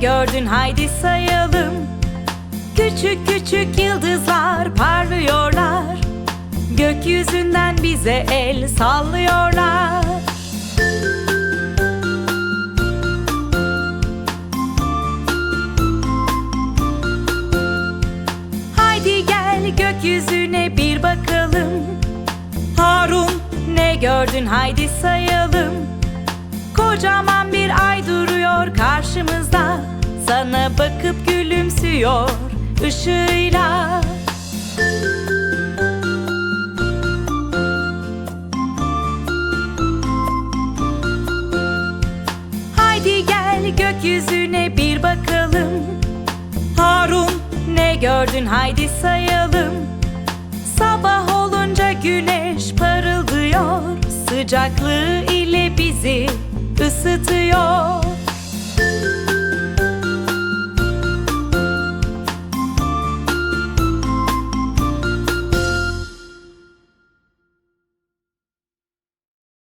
gördün haydi sayalım. Küçük küçük yıldızlar parlıyorlar. Gökyüzünden bize el sallıyorlar. Haydi gel gökyüzüne bir bakalım. Harun ne gördün? Haydi sayalım. Kocaman bir ay duruyor karşımızda Bakıp gülümsüyor ışığıyla. Haydi gel gökyüzüne bir bakalım. Harun ne gördün? Haydi sayalım. Sabah olunca güneş parıldıyor. Sıcaklığı ile bizi